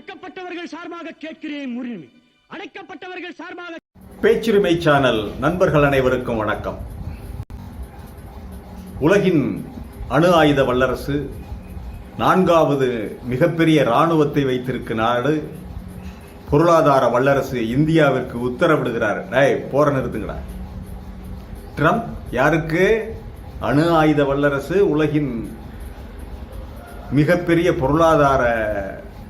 ஒடுக்கப்பட்டவர்கள் சார்பாக கேட்கிறேன் உரிமை அடைக்கப்பட்டவர்கள் சார்பாக பேச்சுரிமை சேனல் நண்பர்கள் அனைவருக்கும் வணக்கம். உலகின் அணு ஆயுத வல்லரசு நான்காவது மிகப்பெரிய இராணுவத்தை வைத்திருக்கும் நாடு பொருளாதார வல்லரசு இந்தியாவிற்கு உத்தரவிடுகிறார். டேய் போற நிறுத்துங்கடா. ட்ரம்ப் யாருக்கு? அணு ஆயுத வல்லரசு உலகின் மிகப்பெரிய பொருளாதார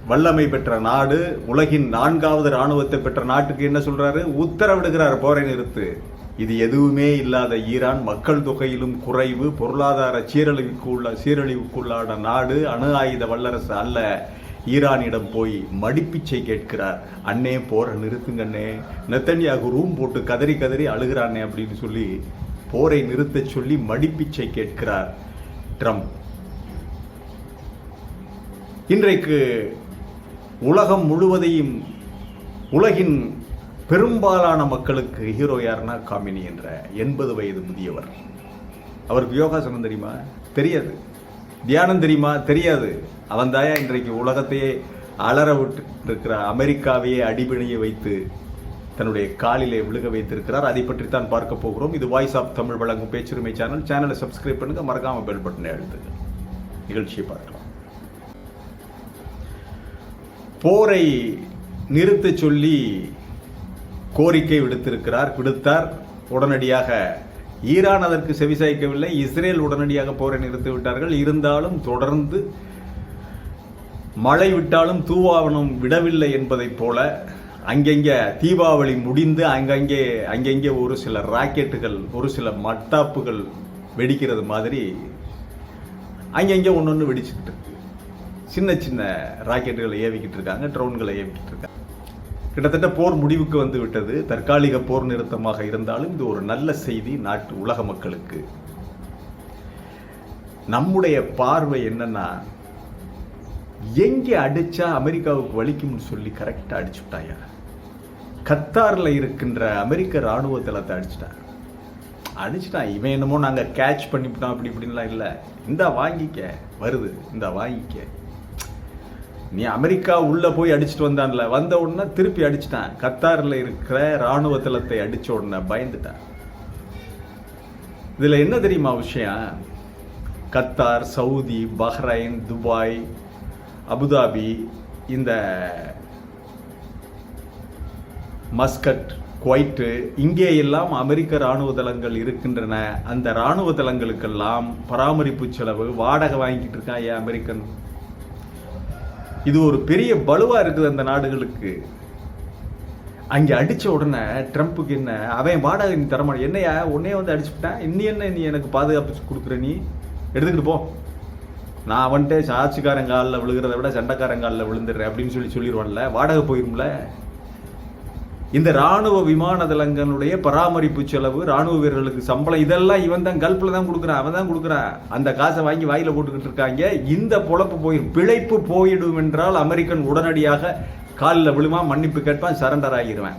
வல்லமை பெற்ற நாடு உலகின் நான்காவது ராணுவத்தை பெற்ற நாட்டுக்கு என்ன சொல்றாரு? உத்தரவிடுகிறார் போரை நிறுத்து. இது எதுவுமே இல்லாத ஈரான் மக்கள் தொகையிலும் குறைவு பொருளாதார சீரழிவுக்கு உள்ள சீரழிவுக்குள்ளான நாடு அணு ஆயுத வல்லரசு அல்ல. ஈரானிடம் போய் மடிப்பிச்சை கேட்கிறார். அண்ணே போரை நிறுத்துங்கண்ணே நெத்தன்யாகு ரூம் போட்டு கதறி கதறி அழுகிறானே அப்படின்னு சொல்லி போரை நிறுத்தச் சொல்லி மடிப்பிச்சை கேட்கிறார் ட்ரம்ப். இன்றைக்கு உலகம் முழுவதையும் உலகின் பெரும்பாலான மக்களுக்கு ஹீரோ யாருன்னா காமினி என்ற எண்பது வயது முதியவர். அவருக்கு யோகாசனம் தெரியுமா? தெரியாது. தியானம் தெரியுமா? தெரியாது. அவன் தாயா இன்றைக்கு உலகத்தையே அலற விட்டு இருக்கிற அமெரிக்காவையே அடிபிணைய வைத்து தன்னுடைய காலிலே விழுக வைத்திருக்கிறார். அதை பற்றி தான் பார்க்க போகிறோம். இது வாய்ஸ் ஆஃப் தமிழ் வழங்கும் பேச்சுரிமை சேனல் சேனலை சப்ஸ்கிரைப் பண்ணுங்க. மறக்காமல் பெல் பட்டனை அழுத்துங்க. நிகழ்ச்சியை பார்க்கலாம். போரை நிறுத்தச் சொல்லி கோரிக்கை விடுத்திருக்கிறார் விடுத்தார். உடனடியாக ஈரான் அதற்கு செவிசாய்க்கவில்லை இஸ்ரேல் உடனடியாக போரை நிறுத்திவிட்டார்கள் இருந்தாலும் தொடர்ந்து மழை விட்டாலும் தூவாவனம் விடவில்லை என்பதைப் போல அங்கங்கே தீபாவளி முடிந்து அங்கங்கே அங்கங்கே ஒரு சில ராக்கெட்டுகள் ஒரு சில மட்டாப்புகள் வெடிக்கிறது மாதிரி அங்கங்கே ஒன்று ஒன்று வெடிச்சுக்கிட்டு சின்ன சின்ன ராக்கெட்டுகளை ஏவிக்கிட்டு இருக்காங்க ட்ரோன்களை ஏவிக்கிட்டு இருக்காங்க. கிட்டத்தட்ட போர் முடிவுக்கு வந்து விட்டது. தற்காலிக போர் நிறுத்தமாக இருந்தாலும் இது ஒரு நல்ல செய்தி நாட்டு உலக மக்களுக்கு. நம்முடைய பார்வை என்னன்னா எங்கே அடிச்சா அமெரிக்காவுக்கு வலிக்கும்னு சொல்லி கரெக்டாக அடிச்சு விட்டாயா? இருக்கின்ற அமெரிக்க ராணுவ தளத்தை அடிச்சிட்டான். அடிச்சிட்டான். இவன் என்னமோ நாங்கள் கேட்ச் பண்ணிவிட்டோம் அப்படி இப்படின்லாம் இல்லை. இந்த வாங்கிக்க. வருது. இந்த வாங்கிக்க. நீ அமெரிக்கா உள்ளே போய் அடிச்சுட்டு வந்தான்ல வந்த உடனே திருப்பி அடிச்சிட்டான். கத்தாரில் இருக்கிற ராணுவ தளத்தை அடிச்ச உடனே பயந்துட்டான். இதுல என்ன தெரியுமா விஷயம்? Qatar Saudi Bahrain Dubai Abu Dhabi இந்த மஸ்கட் குவைட்டு இங்கே எல்லாம் அமெரிக்க ராணுவ தளங்கள் இருக்கின்றன. அந்த ராணுவ தளங்களுக்கெல்லாம் பராமரிப்பு செலவு வாடகை வாங்கிட்டு இருக்கான் ஏன் அமெரிக்கன்? இது ஒரு பெரிய பலுவாக இருக்குது அந்த நாடுகளுக்கு. அங்கே அடித்த உடனே ட்ரம்ப்புக்கு என்ன அவன் வாடகை நீ தரமாட்டேன் என்னையா உன்னையே வந்து அடிச்சுட்டேன் இன்னி என்ன நீ எனக்கு பாதுகாப்பு கொடுக்குற நீ? எடுத்துக்கிட்டு போ. நான் அவன்கிட்ட சாட்சிக்காரன் காலில் விழுகிறத விட சண்டைக்காரன் காலில் விழுந்துடுறேன். அப்படின்னு சொல்லி சொல்லிடுவான்ல. வாடகை போயிரும்ல. இந்த ராணுவ விமான தளங்களுடைய பராமரிப்பு செலவு ராணுவ வீரர்களுக்கு சம்பளம் இதெல்லாம் இவன் தான் கல்ஃபில் தான் கொடுக்குறான் அவன் தான் கொடுக்குறான். அந்த காசை வாங்கி வாயில போட்டுக்கிட்டு இருக்காங்க. இந்த பொழப்பு போயிடும் பிழைப்பு போயிடும் என்றால் அமெரிக்கன் உடனடியாக காலில் விழுமா மன்னிப்பு கேட்பான் சரண்டர் ஆகிடுவேன்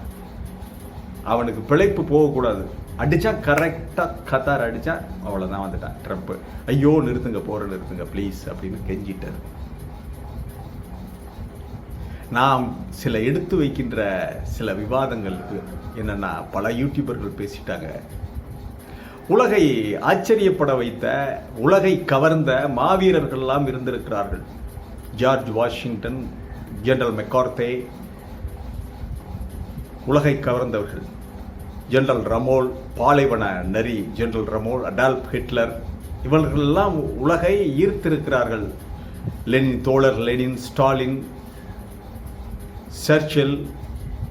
அவனுக்கு பிழைப்பு போகக்கூடாது. அடித்தா கரெக்டாக கத்தார் அடித்தா அவ்வளோதான் வந்துட்டான். ட்ரம்ப்பு ஐயோ நிறுத்துங்க போகிற நிறுத்துங்க ப்ளீஸ் அப்படின்னு கெஞ்சிட்டார். நாம் சில எடுத்து வைக்கின்ற சில விவாதங்களுக்கு என்னென்னா பல யூடியூபர்கள் பேசிட்டாங்க. உலகை ஆச்சரியப்பட வைத்த உலகை கவர்ந்த மாவீரர்கள்லாம் இருந்திருக்கிறார்கள். ஜார்ஜ் வாஷிங்டன் ஜெனரல் மெக்கார்த்தே உலகை கவர்ந்தவர்கள். ஜெனரல் ரமோல் பாலைவன நரி ஜெனரல் ரமோல் அடால்ப் ஹிட்லர் இவர்களெல்லாம் உலகை ஈர்த்திருக்கிறார்கள். லெனின் தோழர் லெனின் ஸ்டாலின் சர்ச்சில்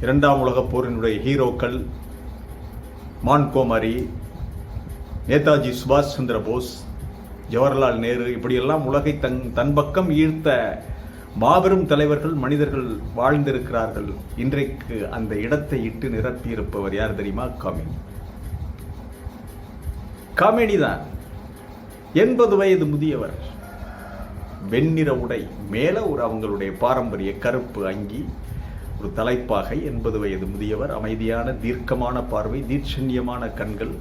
இரண்டாம் உலகப் போரினுடைய ஹீரோக்கள் மான்கோமரி நேதாஜி சுபாஷ் சந்திர போஸ் ஜவஹர்லால் நேரு இப்படியெல்லாம் உலகை தன் தன் பக்கம் ஈர்த்த மாபெரும் தலைவர்கள் மனிதர்கள் வாழ்ந்திருக்கிறார்கள். இன்றைக்கு அந்த இடத்தை இட்டு நிரப்பியிருப்பவர் யார் தெரியுமா? காமெடி காமெடி தான். எண்பது வயது முதியவர். வெண்ணிற உடை மேல ஒரு அவங்களுடைய பாரம்பரிய கருப்பு அங்கி ஒரு தலைப்பாகை எண்பது வயது முதியவர் அமைதியான தீர்க்கமான பார்வை தீட்சண்யமான கண்கள்.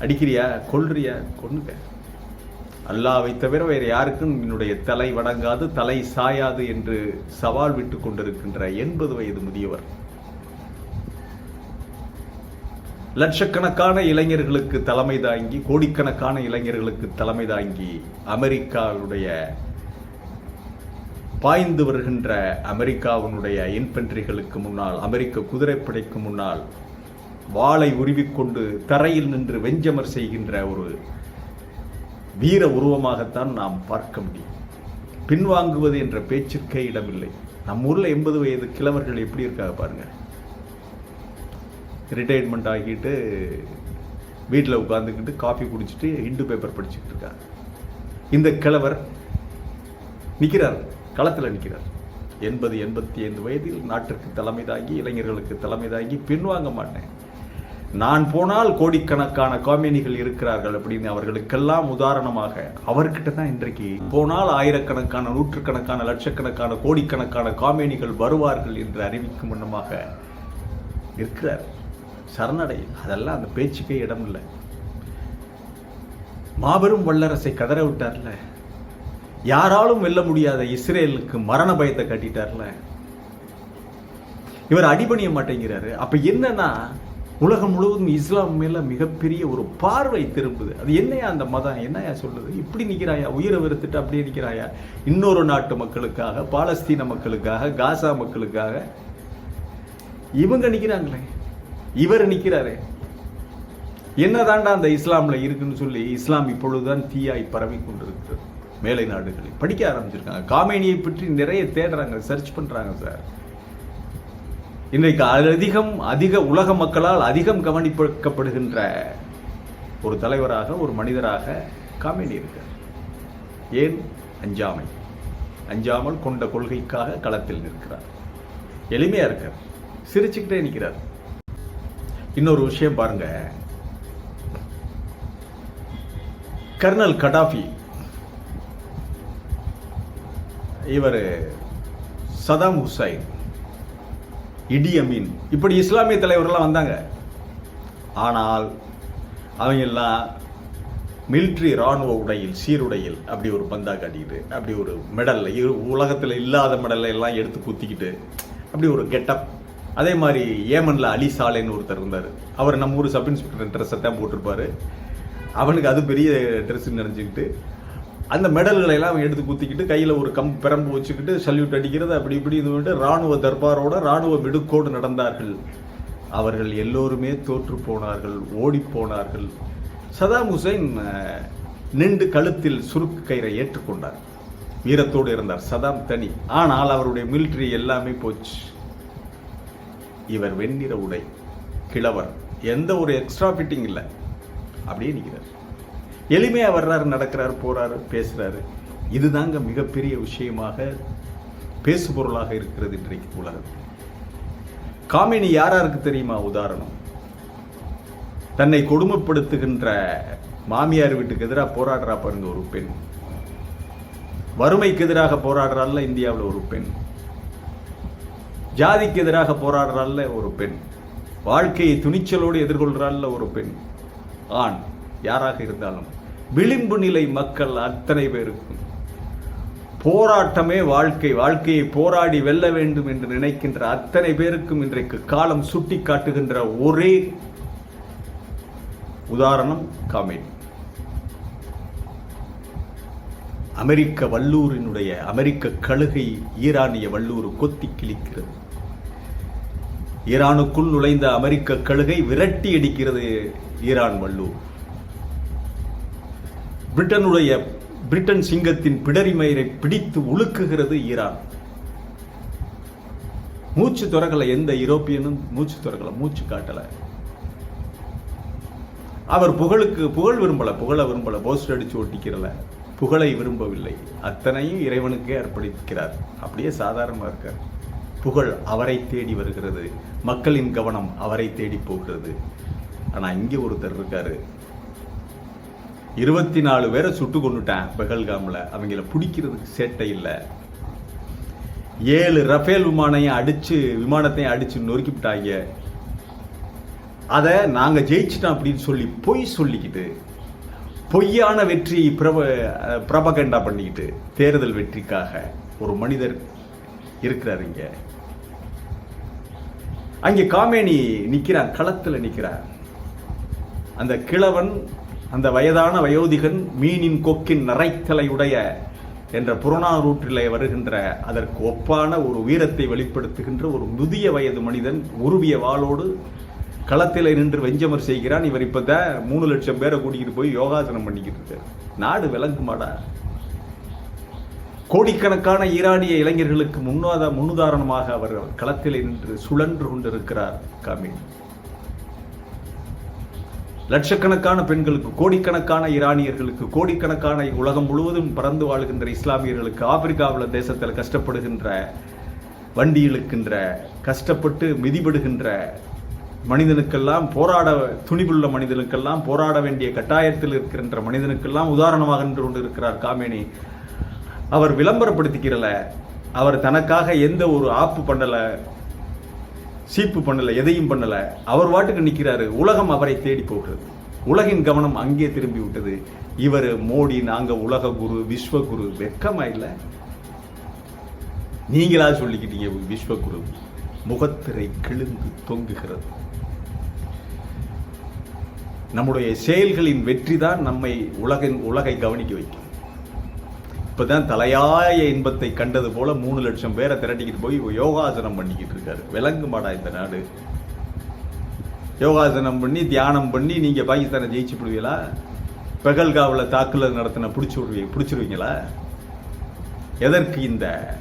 அடிக்கிறியா? கொள்றியா கொன்னுக்க. அல்லாவை தவிர வேறு யாருக்கும் என்னுடைய தலை வணங்காது தலை சாயாது என்று சவால் விட்டு கொண்டிருக்கின்ற எண்பது வயது முதியவர். லட்சக்கணக்கான இளைஞர்களுக்கு தலைமை தாங்கி கோடிக்கணக்கான இளைஞர்களுக்கு தலைமை தாங்கி அமெரிக்காவுடைய பாய்ந்து வருகின்ற அமெரிக்காவினுடைய இன்ஃபென்ட்ரிகளுக்கு முன்னால் அமெரிக்க குதிரைப்படைக்கு முன்னால் வாளை உருவிக்கொண்டு தரையில் நின்று வெஞ்சமர் செய்கின்ற ஒரு வீர உருவமாகத்தான் நாம் பார்க்க முடியும். பின்வாங்குவது என்ற பேச்சிற்கே இடமில்லை. நம்ம ஊரில் எண்பது வயது கிழவர்கள் எப்படி இருக்காங்க பாருங்க. ரிட்டையர்மெண்ட் ஆகிட்டு வீட்டில் உட்காந்துக்கிட்டு காஃபி குடிச்சிட்டு இண்டு பேப்பர் படிச்சுக்கிட்டு இருக்காங்க. இந்த கிழவர் நிற்கிறார் களத்தில் நிற்கிறார். எண்பது எண்பத்தி ஐந்து வயதில் நாட்டிற்கு தலைமை தாங்கி இளைஞர்களுக்கு தலைமை தாங்கி பின்வாங்க மாட்டேன். நான் போனால் கோடிக்கணக்கான காமினிகள் இருக்கிறார்கள் அப்படின்னு அவர்களுக்கெல்லாம் உதாரணமாக அவர்கிட்ட தான் இன்றைக்கு போனால் ஆயிரக்கணக்கான நூற்றுக்கணக்கான லட்சக்கணக்கான கோடிக்கணக்கான காமினிகள் வருவார்கள் என்று அறிவிக்கும் வண்ணமாக இருக்கிறார். சரணடை அதெல்லாம் அந்த பேச்சுக்கே இடம் இல்லை மாபெரும் வல்லரசை கதற விட்டார்ல. யாராலும் வெல்ல முடியாத இஸ்ரேலுக்கு மரண பயத்தை கட்டிட்டார்ல இவர் அடிபணிய மாட்டேங்கிறாரு. அப்ப என்னன்னா உலகம் முழுவதும் இஸ்லாம் மேல மிகப்பெரிய ஒரு பார்வை திரும்புது. அது என்னையா அந்த மதம்? என்னையா சொல்லுது? இப்படி நிக்கிறாயா? உயிரை வெறுத்துட்டு அப்படியே நிற்கிறாயா இன்னொரு நாட்டு மக்களுக்காக பாலஸ்தீன மக்களுக்காக காசா மக்களுக்காக. இவங்க நிற்கிறாங்களே இவர் நிற்கிறாரு என்னதாண்டா அந்த இஸ்லாம்ல இருக்குன்னு சொல்லி இஸ்லாம் இப்பொழுதுதான் தீயாய் பரவி கொண்டிருக்கிறது. மேலை நாடுகளில் படிக்க ஆரம்பிச்சிருக்காங்க. காமேனியை பற்றி நிறைய தேடுறாங்க சர்ச் பண்றாங்க சார் இன்றைக்கு அதிகம் அதிக உலக மக்களால் அதிகம் கவனிக்கப்படுகின்ற ஒரு தலைவராக ஒரு மனிதராக காமேனி இருக்கார். ஏன்? அஞ்சாமை. அஞ்சாமல் கொண்ட கொள்கைக்காக களத்தில் நிற்கிறார். எளிமையா இருக்கார். சிரிச்சுக்கிட்டே நிற்கிறார். இன்னொரு விஷயம் பாருங்க. கர்னல் கடாஃபி இவர் சதாம் ஹுசைன் இடி அமீன். இப்படி இஸ்லாமிய தலைவர்கள்லாம் வந்தாங்க. ஆனால் அவங்க எல்லாம் மிலிட்ரி ராணுவ உடையில் சீருடையில் அப்படி ஒரு பந்தா காட்டிக்கிட்டு அப்படி ஒரு மெடல் உலகத்தில் இல்லாத மெடலை எல்லாம் எடுத்து குத்திக்கிட்டு அப்படி ஒரு கெட்டப். அதே மாதிரி ஏமனில் அலி சாலேன்னு ஒருத்தர் இருந்தார். அவர் நம்ம ஊர் சப் இன்ஸ்பெக்டர் ட்ரெஸ்ஸை தான் போட்டிருப்பார். அவனுக்கு அது பெரிய ட்ரெஸ்ஸுன்னு நினச்சிக்கிட்டு அந்த மெடல்களை எல்லாம் அவன் எடுத்து குத்திக்கிட்டு கையில் ஒரு கம் பெரம்பு வச்சுக்கிட்டு சல்யூட் அடிக்கிறது அப்படி இப்படி இது வந்துட்டு ராணுவ தர்பாரோட ராணுவ மிடுக்கோடு நடந்தார்கள். அவர்கள் எல்லோருமே தோற்று போனார்கள் ஓடி போனார்கள். சதாம் ஹுசைன் நின்று கழுத்தில் சுருக்கு கயிறை ஏற்றுக்கொண்டார். வீரத்தோடு இருந்தார் சதாம் தனி. ஆனால் அவருடைய மிலிட்டரி எல்லாமே போச்சு. இவர் வெண்ணிற உடை கிழவர். எந்த ஒரு எக்ஸ்ட்ரா ஃபிட்டிங் இல்லை. அப்படியே நிற்கிறார் எளிமையாக வர்றாரு நடக்கிறார் போகிறாரு பேசுகிறாரு இதுதாங்க மிகப்பெரிய விஷயமாக பேசுபொருளாக இருக்கிறது இன்றைக்கு உலகம். காமினி யாராருக்கு தெரியுமா? உதாரணம். தன்னை கொடுமைப்படுத்துகின்ற மாமியார் வீட்டுக்கு எதிராக போராடுறா பாருங்க ஒரு பெண். வறுமைக்கு எதிராக போராடுறாள்ல இந்தியாவில் ஒரு பெண். ஜாதிக்கு எதிராக போராடுறாள்ல ஒரு பெண். வாழ்க்கையை துணிச்சலோடு எதிர்கொள்றாள்ல ஒரு பெண். ஆண். யாராக இருந்தாலும் விளிம்பு நிலை மக்கள் அத்தனை பேருக்கும். போராட்டமே வாழ்க்கை வாழ்க்கையை போராடி வெல்ல வேண்டும் என்று நினைக்கின்ற அத்தனை பேருக்கும் இன்றைக்கு காலம் சுட்டி காட்டுகின்ற ஒரே உதாரணம் காமெடி. அமெரிக்க வல்லூரினுடைய அமெரிக்க கழுகை ஈரானிய வல்லூர் கொத்தி கிழிக்கிறது. ஈரானுக்குள் நுழைந்த அமெரிக்க கழுகை விரட்டி அடிக்கிறது ஈரான் வல்லூர். பிரிட்டனுடைய பிரிட்டன் சிங்கத்தின் பிடரிமயிரை பிடித்து உலுக்குகிறது ஈரான். மூச்சு துறக்கல எந்த யூரோப்பியனும் மூச்சு துறக்கல மூச்சு காட்டல. அவர் புகழுக்கு புகழ் விரும்பல புகழ விரும்பல போஸ்டர் அடிச்சு ஒட்டிக்கிறல. புகழை விரும்பவில்லை. அத்தனையும் இறைவனுக்கே அர்ப்பணிக்கிறார். அப்படியே சாதாரணமாக இருக்கார். புகழ் அவரை தேடி வருகிறது. மக்களின் கவனம் அவரை தேடி போகிறது. ஆனால் இங்கே ஒருத்தர் இருக்காரு. இருபத்தி நாலு பேரை சுட்டு கொண்டுட்டேன் பெகல்காமில் அவங்கள பிடிக்கிறதுக்கு சேட்டை இல்லை. ஏழு ரஃபேல் விமானையும் அடித்து விமானத்தையும் அடிச்சு நொறுக்கிவிட்டாங்க அதை நாங்கள் ஜெயிச்சிட்டோம் அப்படின்னு சொல்லி பொய் சொல்லிக்கிட்டு பொய்யான வெற்றி பிரப பிரபகண்டா பண்ணிக்கிட்டு தேர்தல் வெற்றிக்காக ஒரு மனிதர் இருக்கிறார் இங்கே. அங்கே காமேனி நிக்கிறான் களத்தில் நிற்கிறார் அந்த கிழவன் அந்த வயதான வயோதிகன் மீனின் கொக்கின் நரைத்தலையுடைய என்ற புறநானூற்றிலே வருகின்ற அதற்கு ஒப்பான ஒரு வீரத்தை வெளிப்படுத்துகின்ற ஒரு முதிய வயது மனிதன் உருவிய வாளோடு களத்தில் நின்று வெஞ்சமர் செய்கிறான். இவர் இப்பதான் மூணு லட்சம் பேரை கூட்டிகிட்டு போய் யோகாசனம் பண்ணிக்கிட்டு இருக்காரு. நாடு விளங்குமாடா? கோடிக்கணக்கான ஈரானிய இளைஞர்களுக்கு முன்னாத முன்னுதாரணமாக அவர் களத்தில் நின்று சுழன்று கொண்டிருக்கிறார் காமின். லட்சக்கணக்கான பெண்களுக்கு கோடிக்கணக்கான ஈரானியர்களுக்கு கோடிக்கணக்கான உலகம் முழுவதும் பறந்து வாழ்கின்ற இஸ்லாமியர்களுக்கு ஆப்பிரிக்காவில் தேசத்தில் கஷ்டப்படுகின்ற வண்டி இழுக்கின்ற கஷ்டப்பட்டு மிதிபடுகின்ற மனிதனுக்கெல்லாம் போராட துணிவுள்ள மனிதனுக்கெல்லாம் போராட வேண்டிய கட்டாயத்தில் இருக்கின்ற மனிதனுக்கெல்லாம் உதாரணமாக நின்று கொண்டு இருக்கிறார் காமேனி. அவர் விளம்பரப்படுத்திக்கிறல. அவர் தனக்காக எந்த ஒரு ஆப்பு பண்ணலை. சீப்பு பண்ணல எதையும் பண்ணலை. அவர் வாட்டுக்கு நிற்கிறாரு உலகம் அவரை தேடி போகிறது உலகின் கவனம் அங்கே திரும்பி விட்டது. இவர் மோடி நாங்கள் உலக குரு விஸ்வகுரு வெக்கமா இல்லை? நீங்களா சொல்லிக்கிட்டீங்க விஸ்வகுரு முகத்திரை கிழிந்து தொங்குகிறது. நம்முடைய செயல்களின் வெற்றி தான் நம்மை உலகின் உலகை கவனிக்க வைக்கும். இப்பதான் தலையாய இன்பத்தை கண்டது போல மூணு லட்சம் பேரை திரட்டிக்கிட்டு போய் யோகாசனம் பண்ணிக்கிட்டு இருக்காரு. விளங்குமாடா இந்த நாடு. யோகாசனம் பண்ணி தியானம் பண்ணி நீங்க பாகிஸ்தானை ஜெயிச்சு விடுவீங்களா? பெகல்காவில் தாக்குதல் நடத்தின பிடிச்சி விடுவீங்க பிடிச்சிருவீங்களா? எதற்கு இந்த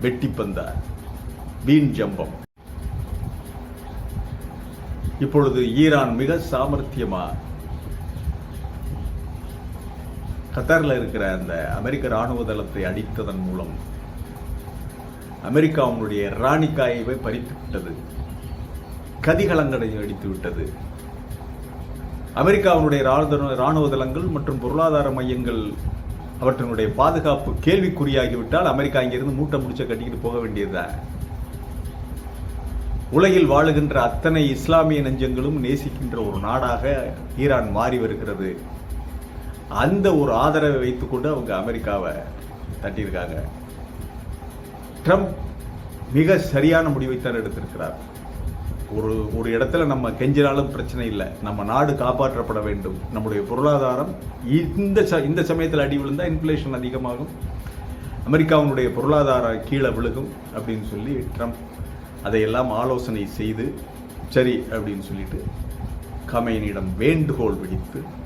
வெட்டி பந்தா? வீண் ஜம்பம். இப்பொழுது ஈரான் மிக சாமர்த்தியமா கத்தாரில் இருக்கிற அந்த அமெரிக்க ராணுவ தளத்தை அடித்ததன் மூலம் அமெரிக்கா அவங்களுடைய ராணிக்காயவை பறித்து விட்டது கதிகலங்களை அடித்து விட்டது அமெரிக்காவினுடைய ராணுவ ராணுவ தளங்கள் மற்றும் பொருளாதார மையங்கள் அவற்றினுடைய பாதுகாப்பு கேள்விக்குறியாகிவிட்டால் அமெரிக்கா இங்கிருந்து மூட்டை முடிச்ச கட்டிக்கிட்டு போக வேண்டியதுதான் உலகில் வாழுகின்ற அத்தனை இஸ்லாமிய நெஞ்சங்களும் நேசிக்கின்ற ஒரு நாடாக ஈரான் மாறி வருகிறது. அந்த ஒரு ஆதரவை வைத்துக்கொண்டு அவங்க அமெரிக்காவை தட்டியிருக்காங்க. ட்ரம்ப் மிக சரியான முடிவைத்தான் எடுத்திருக்கிறார். ஒரு ஒரு இடத்துல நம்ம கெஞ்சினாலும் பிரச்சனை இல்லை. நம்ம நாடு காப்பாற்றப்பட வேண்டும். நம்முடைய பொருளாதாரம் இந்த ச இந்த சமயத்தில் அடி விழுந்தால் இன்ஃப்ளேஷன் அதிகமாகும். அமெரிக்காவினுடைய பொருளாதாரம் கீழே விழுகும் அப்படின்னு சொல்லி ட்ரம்ப் அதையெல்லாம் ஆலோசனை செய்து சரி அப்படின்னு சொல்லிட்டு கமையனிடம் வேண்டுகோள் விடுத்து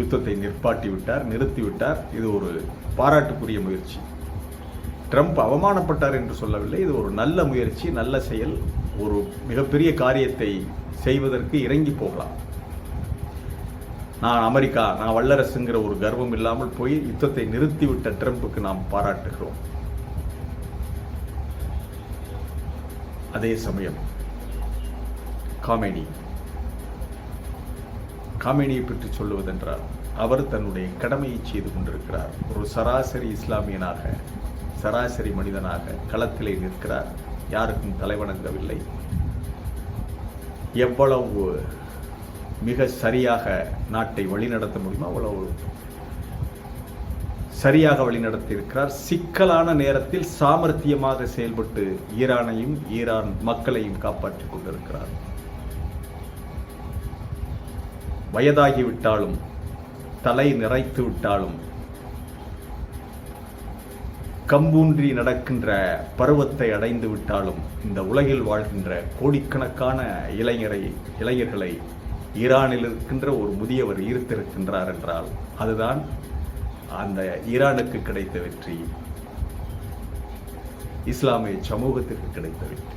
யுத்தத்தை நிற்பாட்டி விட்டார் நிறுத்திவிட்டார். இது ஒரு பாராட்டுக்குரிய முயற்சி. ட்ரம்ப் அவமானப்பட்டார் என்று சொல்லவில்லை. இது ஒரு நல்ல முயற்சி நல்ல செயல். ஒரு மிகப்பெரிய காரியத்தை செய்வதற்கு இறங்கி போகலாம். நான் அமெரிக்கா நான் வல்லரசுங்கிற ஒரு கர்வம் இல்லாமல் போய் யுத்தத்தை நிறுத்திவிட்ட ட்ரம்புக்கு நாம் பாராட்டுகிறோம். அதே சமயம் காமெடி. காமினியை பற்றி சொல்லுவதென்றால் அவர் தன்னுடைய கடமையை செய்து கொண்டிருக்கிறார். ஒரு சராசரி இஸ்லாமியனாக சராசரி மனிதனாக களத்திலே நிற்கிறார். யாருக்கும் தலைவணங்கவில்லை. எவ்வளவு மிக சரியாக நாட்டை வழிநடத்த முடியுமோ அவ்வளவு சரியாக வழிநடத்தியிருக்கிறார். சிக்கலான நேரத்தில் சாமர்த்தியமாக செயல்பட்டு ஈரானையும் ஈரான் மக்களையும் காப்பாற்றிக் கொண்டிருக்கிறார். வயதாகிவிட்டாலும் தலை நிறைத்து விட்டாலும் கம்பூன்றி நடக்கின்ற பருவத்தை அடைந்து விட்டாலும் இந்த உலகில் வாழ்கின்ற கோடிக்கணக்கான இளைஞரை இளைஞர்களை ஈரானில் இருக்கின்ற ஒரு முதியவர் ஈர்த்திருக்கின்றார் என்றால் அதுதான் அந்த ஈரானுக்கு கிடைத்த வெற்றி இஸ்லாமிய சமூகத்திற்கு கிடைத்த வெற்றி.